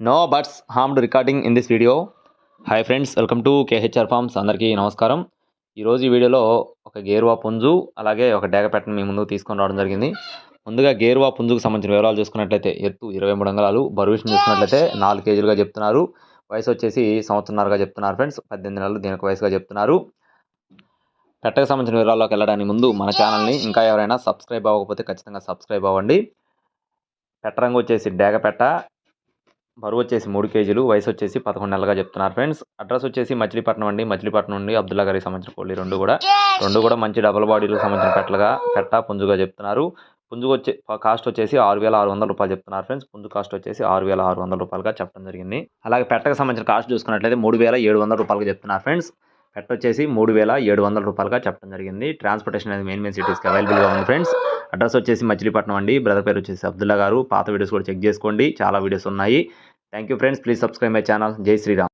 No birds harmed recording in this video hi friends welcome to KHR farms అందరికీ నమస్కారం. ఈరోజు ఈ వీడియోలో ఒక గేరువా పుంజు అలాగే ఒక డేగపెట్టను మీ ముందుకు తీసుకొని రావడం జరిగింది. ముందుగా గేరువా పుంజుకు సంబంధించిన వివరాలు చూసుకున్నట్లయితే ఎత్తు ఇరవై మూడు అంగళాలు బరువు చూసుకున్నట్లయితే నాలుగు కేజీలుగా చెప్తున్నారు. వయసు వచ్చేసి సంవత్సరంన్నరగా చెప్తున్నారు ఫ్రెండ్స్ పద్దెనిమిది నెలలు దీనికి వయసుగా చెప్తున్నారు. పెట్టకు సంబంధించిన వివరాల్లోకి వెళ్ళడానికి ముందు మన ఛానల్ని ఇంకా ఎవరైనా సబ్స్క్రైబ్ అవ్వకపోతే ఖచ్చితంగా సబ్స్క్రైబ్ అవ్వండి. పెట్ట రంగు వచ్చేసి డేగపెట్ట బరువు వచ్చేసి మూడు కేజీలు వయసు వచ్చేసి పదకొండు నెలలుగా చెప్తున్నారు ఫ్రెండ్స్. అడ్రస్ వచ్చేసి మచిలీపట్నం అండి. మచిలీపట్నం నుండి అబ్దుల్లా గారికి సంబంధించిన కోళ్ళు రెండు కూడా. రెండు కూడా మంచి డబుల్ బాడీలకు సంబంధించిన పెట్టలుగా పెట్ట పుంజుగా చెప్తున్నారు. పుంజుకు వచ్చే కాస్ట్ వచ్చేసి ఆరు వేల ఆరు వందల రూపాయలు చెప్తున్నారు ఫ్రెండ్స్. పుంజు కాస్ట్ వచ్చేసి ఆరు వేల ఆరు వందల రూపాయలుగా చెప్పడం జరిగింది. అలాగే పెట్టకు సంబంధించిన కాస్ట్ చూసుకున్నట్లయితే మూడు వేల ఏడు వందల రూపాయలుగా చెప్తున్నారు ఫ్రెండ్స్. పెట్ట వచ్చేసి మూడు వేల ఏడు వందల రూపాయలుగా చెప్పడం జరిగింది. ట్రాన్స్పోర్టేషన్ అనేది మెయిన్ మెయిన్ సిటీస్కి అవైలబుల్గా ఉంది ఫ్రెండ్స్. అడ్రస్ వచ్చేసి మచిలీపట్నం అండి. బ్రదర్ పేరు వచ్చేసి అబ్దుల్లా గారు. పాత వీడియోస్ కూడా చెక్ చేసుకోండి. చాలా వీడియోస్ ఉన్నాయి. Thank you friends please subscribe my channel जय श्री राम